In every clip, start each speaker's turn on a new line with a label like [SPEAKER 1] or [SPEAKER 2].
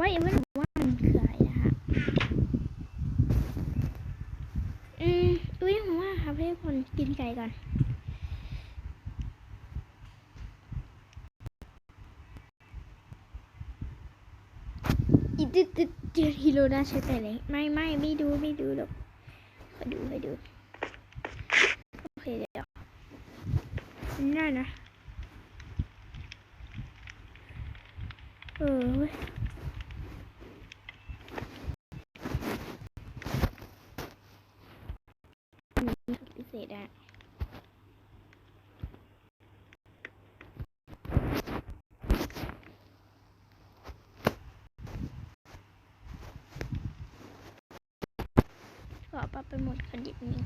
[SPEAKER 1] ว่ายังไม่รู้ว่ามันคืออะไรนะคะอืมอุ้ยผมว่าครับให้คนกินไก่ก่อนอีดีดเจอฮิโรดาใช้แต่เลยไม่ไม่ไม่ดูไม่ดูหรอกไปดูไปดูโอเคเดี๋ยวได้นะเออเว้ยอันนี้ถูกพิเศษอะขอ ปไปหมดคดิตนึง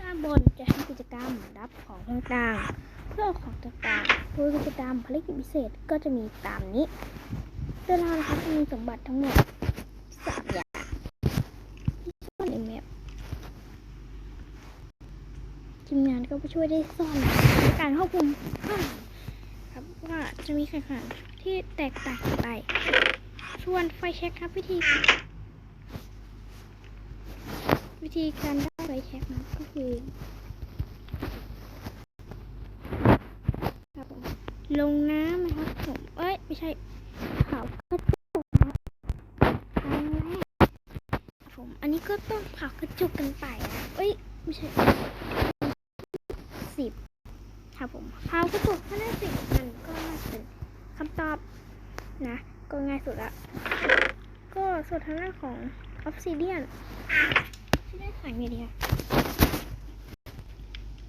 [SPEAKER 1] ด้านบนจะให้กิจกรรมรับของต่างๆเพื่อเอาของต่างๆโดยกิจกรรมภารกิจพิเศษก็จะมีตามนี้โดยเรานะคะจะมีสมบัติทั้งหมดสามอย่างที่ซ่อนในแมปทีมงานก็ไปช่วยได้ซ่อนในการควบคุมครับว่าจะมีแข่งขันที่แตกต่างกันไปส่วนไฟเช็คครับวิธี วิธีการได้ไฟเช็คนะก็คือครับผมลงน้ำนะครับผมเอ้ย ไม่ใช่เผากระจกนะครั้งแรกครับผม อันนี้ก็ต้องเผากระจกกันไปนะเอ้ย ไม่ใช่สิบครับผมเผากระจกถ้าได้สิบมันก็น่าจะเป็นคำตอบนะ ก็ง่ายสุดละก็ส่วนทางด้านของออฟซิเดียน ที่ได้ขายไงดีอะ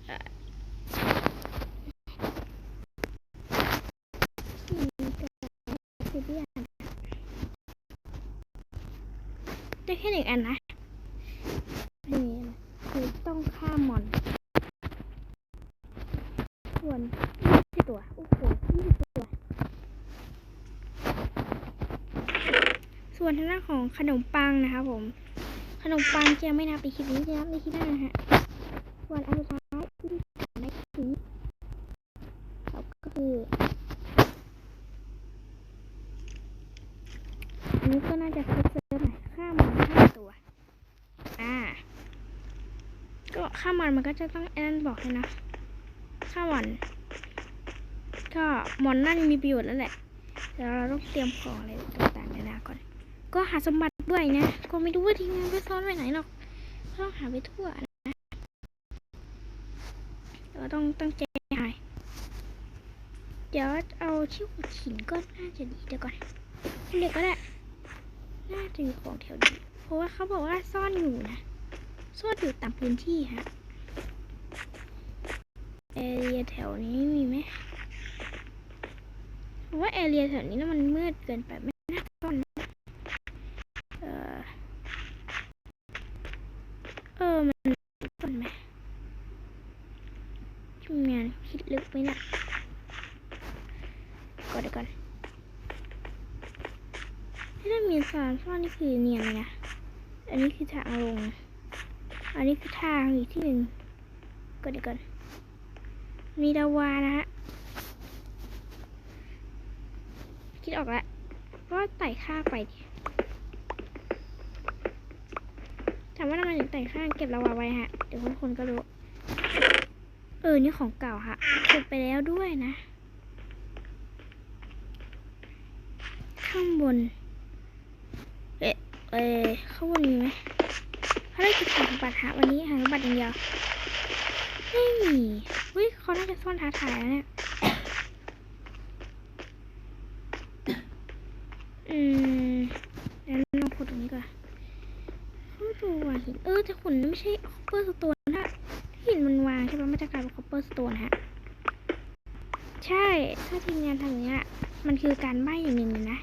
[SPEAKER 1] เอ่อซีเรียสได้แค่หนึ่งอันนะนี่คือต้องฆ่ามอนส่วนยี่สิบตัว โอ้โหยี่สิบตัว ส่วนทางด้านของขนมปังนะคะผม ขนมปังจะไม่นับในคลิปนี้จะนับในคลิปหน้าฮะส่วนอันสุดท้ายที่ทำในคลิปนี้ก็คืออันนี้ก็น่าจะคลิปเซิร์หน่อยค่ามันห้าตัว อ่า ก็ค่ามันมันก็จะต้องแอนบอกเลยนะค่ามันก็มอนนั่นมีประโยชน์แล้วแหละแต่เราต้องเตรียมของอะไรต่างๆนนาก่อน ก็หาสมบัติ ด้วยนะ ก็ไม่รู้ว่าทีมงานไปซ่อนไว้ไหนหรอกต้องหาไปทั่วนะเราต้องตั้งใจหายเดี๋ยวเอาที่ขุดหินก็น่าจะดีเดี๋ยวก่อนเรียกก็ได้ น่าจะมีของแถวนี้ เพราะว่าเขาบอกว่าซ่อนอยู่นะ ซ่อนอยู่ตามพื้นที่ฮะแอเรียแถวนี้มีไหมเพราะว่าแอเรียแถวนี้น่ะมันมืดเกินไปไม่น่าซ่อนนะเออ เออ มันซ่อนไหมทีมงานคิดลึกไหมนะก่อนเดี๋ยวก่อนถ้ามีสารซ่อนนี่คือเนียนเลยนะ อันนี้คือทางลง อันนี้คือทางอีกที่หนึ่งก็เดี๋ยวก่อน มีดาวานะฮะ คิดออกแล้ว ก็ไต่ข้าไปดิ ถามว่าทำไมถึงไต่ข้างเก็บลาวาไว้ฮะ เดี๋ยวคนคนๆก็รู้ เออ นี่ของเก่าฮะเก็บไปแล้วด้วยนะ ข้างบน เอ๊ะเอ๊ะข้างบนมีไหมเขาได้กิจกรรมบัตรหาวันนี้หาบัตรอย่างเดียวไม่มีเฮ้ยเขาน่าจะซ่อนท้าทายแล้วเนี่ย อืมงั้นลองขุดตรงนี้ก่อนเขาดูว่าหิน เออแต่ ขุนไม่ใช่คอปเปอร์สโตนนะหินมันวางใช่ปะมันจะกลายเป็นคอปเปอร์สโตนฮะ ใช่ ถ้าทีมงานทำอย่างเงี้ย มันคือการใบ้อย่างหนึ่งนะ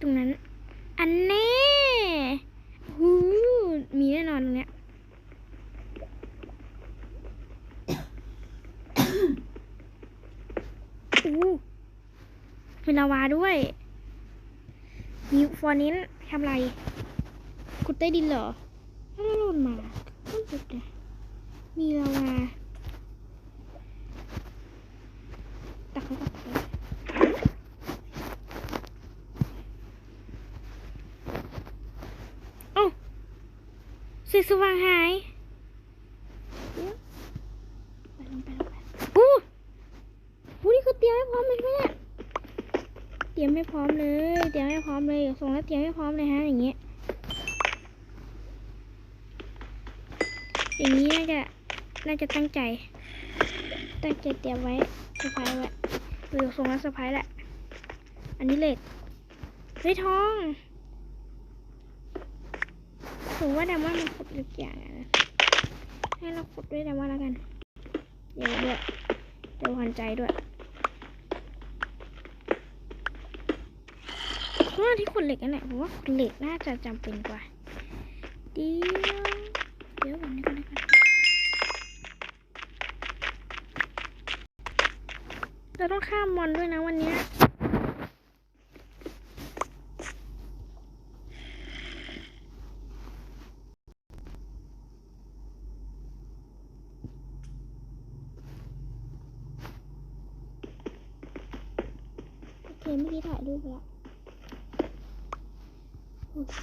[SPEAKER 1] ตรงนั้น อันแน่หูมีแน่นอนตรงเนี้ยอู้มีลาวาด้วยมีฟอร์นินทำไร ขุดใต้ดินเหรอถ้าเราหล่นมาต้องจุดเลยมีเรามาตักเขาตักโอ้สีสว่างหายปูปูนี่คือเตรียมไม่พร้อมเลยแม่เตรียมไม่พร้อมเลย เตรียมไม่พร้อมเลย ส่งแล้วเตรียมไม่พร้อมเลยฮะอย่างเงี้ย อย่างนี้น่าจะ น่าจะตั้งใจ ตั้งใจเตรียมไว้สะพายไว้เออส่งแล้วสะพายแหละ อันนี้เหล็กเฮ้ยทองถือว่าดาว่ามันขุดเหล็กอย่างนะให้เราขุดด้วยดาว่าแล้วกัน เดี๋ยวด้วยเดี๋ยวหันใจด้วยเพราะว่าที่ขุดเหล็กนั่นแหละผมว่าขุดเหล็กน่าจะจำเป็นกว่า เดี๋ยวเดี๋ยวก่อนเดี๋ยวก่อนเดี๋ยวก่อนเรา ต้องข้ามมอนด้วยนะวันนี้โอเคเมื่อกี้ถ่ายรูปแล้วโอเค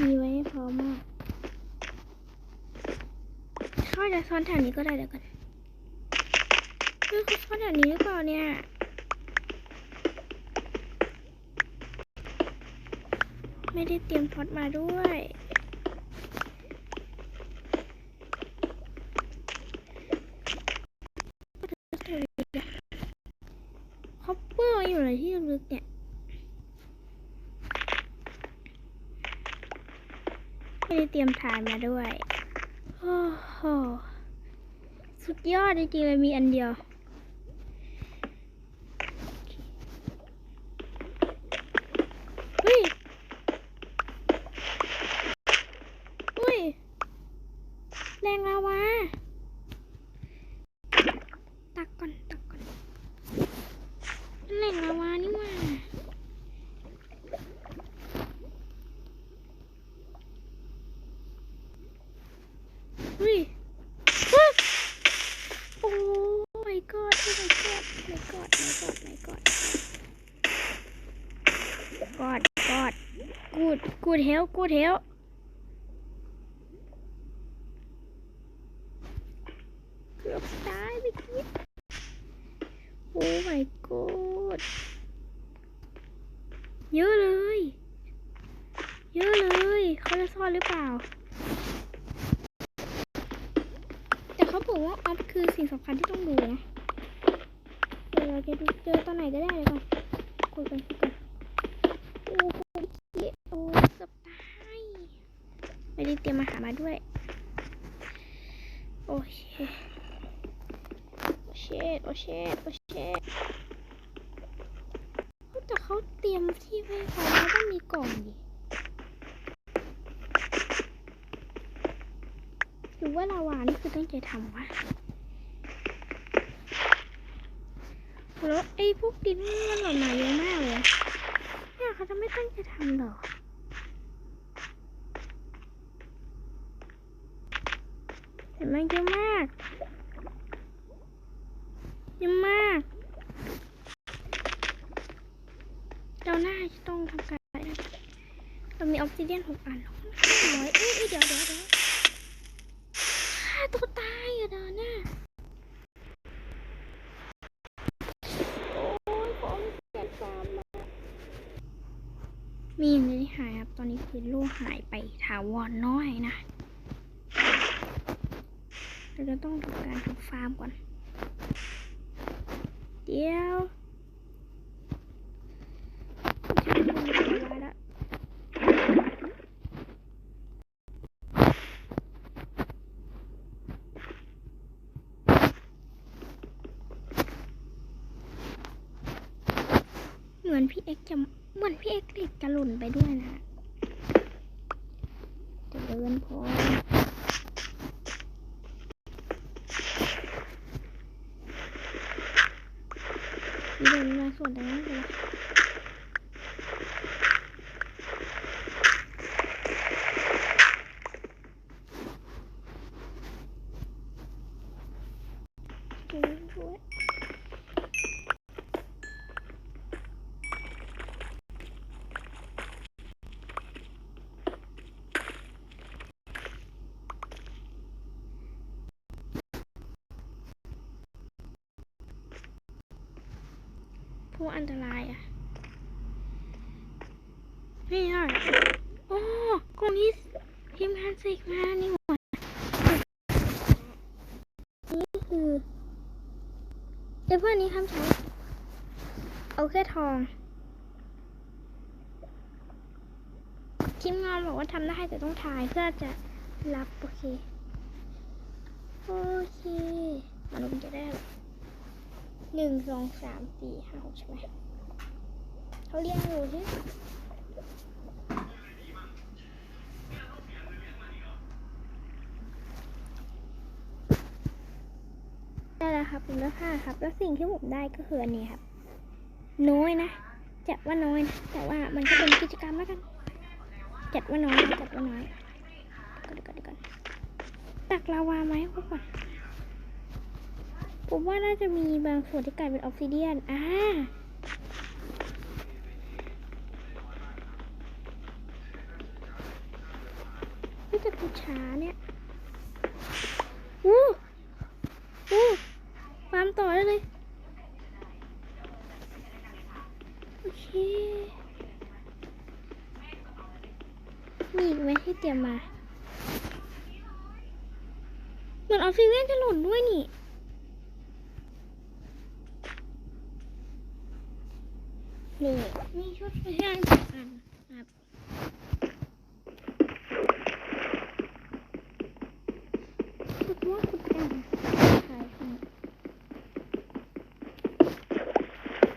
[SPEAKER 1] มีไว้ให้พร้อมมาก เขา จะซ้อนแถวนี้ก็ได้เดี๋ยวกันเฮ้ยเขาซ้อนแถวนี้หรือเปล่าเนี่ยไม่ได้เตรียมพอดมาด้วยเขาเปื้อนอยู่ในที่ลึกเนี่ยไม่ได้เตรียมถ่ายมาด้วย โอ้โห สุดยอดจริงๆเลยมีอันเดียว เฮ้ย อุ้ย แรงลาวา ตักก่อน ตักก่อนแรงลาวานี่หว่า เฮ้ยฮึโอ้ my god โอ้ my god my god my god god god good good help good help เกือบตายเมื่อกี้โอ้ my god เยอะเลย เยอะเลย เขาจะซ่อนหรือเปล่า แต่เขาบอกว่าออฟคือสิ่งสำคัญที่ต้องดูนะ เดี๋ยวเราจะเจอตอนไหนก็ได้เลยก่อนคุยกันคุยกันโอ้โหเหี้ยโอ้เกือบายไม่ได้เตรียมอาหามาด้วยโอเคโอเชดโอเชดโอเชดแต่เขาเตรียมที่ไว้พร้อมแล้วต้องมีกล่องดิหรือว่าลาวานี่คือตั้งใจทำวะ แล้วไอ้พวกดินมันหล่นมาเยอะมากเลยเนี่ยเขาจะไม่ตั้งใจทำหรอเห็นไหมเยอะมากเยอะมากเราหน่าจะต้องทำการอะไรเรามีออกซิเดียนหกอันแล้วร้อยเอ้ยเอ้ยเดี๋ยวเดี๋ยวเดี๋ยวฆ่าตัวตายอะเดอนน่ะ โอ้ยผมเจ็บฟาร์มมากมีอย่างนี้หายครับ ตอนนี้คือโล่หายไปถาวรน้อยนะ เราจะต้องทำการทำฟาร์มก่อน เดี๋ยวเหมือนพี่เอ็กซ์จะเหมือนพี่เอ็กซ์เหล็กจะหล่นไปด้วยนะ ดินพอเดินมาส่วนตรงนั้นเลย ลัวอันตรายอะนี่ค่ะโอ้กล่องนี้ทีมงานเสกมานี่หว่านี่คือเดี๋ยวเพื่อนนี้ทำใช้เอาแค่ทองทีมงานบอกว่าทำได้แต่ต้องถ่ายเพื่อจะรับโอเค โอเคมันลงจะได้ หนึ่งสองสามสี่ห้าหกใช่ไหมเขาเรียงอยู่ที่ได้แล้วครับเป็นเลือกห้าครับ แล้วสิ่งที่ผมได้ก็คืออันนี้ครับ น้อยนะจัดว่าน้อยนะแต่ว่ามันก็เป็นกิจกรรมแล้วกันจัดว่าน้อยจัดว่าน้อยก่อนก่อนก่อนตักลาวาไหมพวกก่อน ผมว่าน่าจะมีบางส่วนที่กลายเป็นออฟซิเดียนอ่าไม่จะกูช้าเนี่ยอู้อู้ฟาร์มต่อได้เลย โอเค มีอีกไหมที่เตรียมมา เหมือนออฟซิเดียนจะหล่นด้วยนี่ นี่มีชุดเพื่อนสองอันครับคุณว่าคุณแอมขายคุณ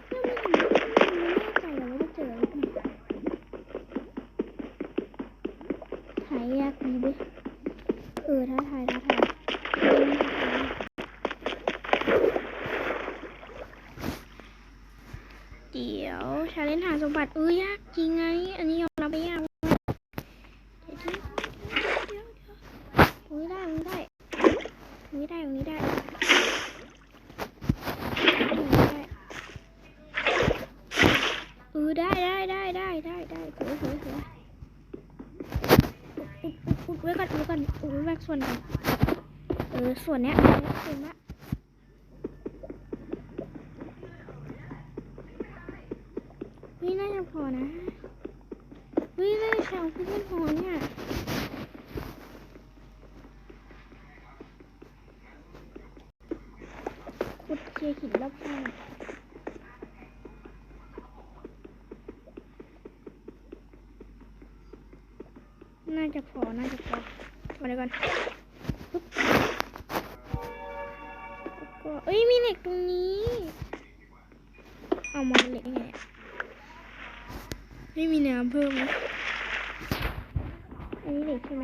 [SPEAKER 1] แล้วมันไม่แน่ใจเลยว่าจะเจอหรือเปล่าถ่ายยากดีเว้ยเออท้าทายท้าทายเออท้าทายเดี๋ยว ชาเลนหาสมบัติเออยยากจริงไง อันนี้ยอมรับไปยากเดี๋ยวเดี๋ยวเดี๋ยวเดี๋ยวตรงนี้ได้ตรงนี้ได้ตรงนี้ได้ตรงนี้ได้เออได้ได้ได้ได้ได้ได้สวยสวยสวยอุดอุดอุดไว้ก่อนไว้ก่อนอุดไว้ส่วนก่อนเออส่วนเนี้ยส่วนเนี้ยเฮ้ยน่าจะพอนะเฮ้ยน่าจะใช้ออกซิเจนพอเนี่ยขุดเคลียร์หินรอบข้างน่าจะพอ น่าจะพอ มาเดี๋ยก่อนปึ๊บแล้วก็เอ้ย มีเหล็กตรงนี้ เอามาเป็นเหล็กยังไงอะ ไม่มีน้ำเพิ่มนะอันนี้เหล็กใช่ไหม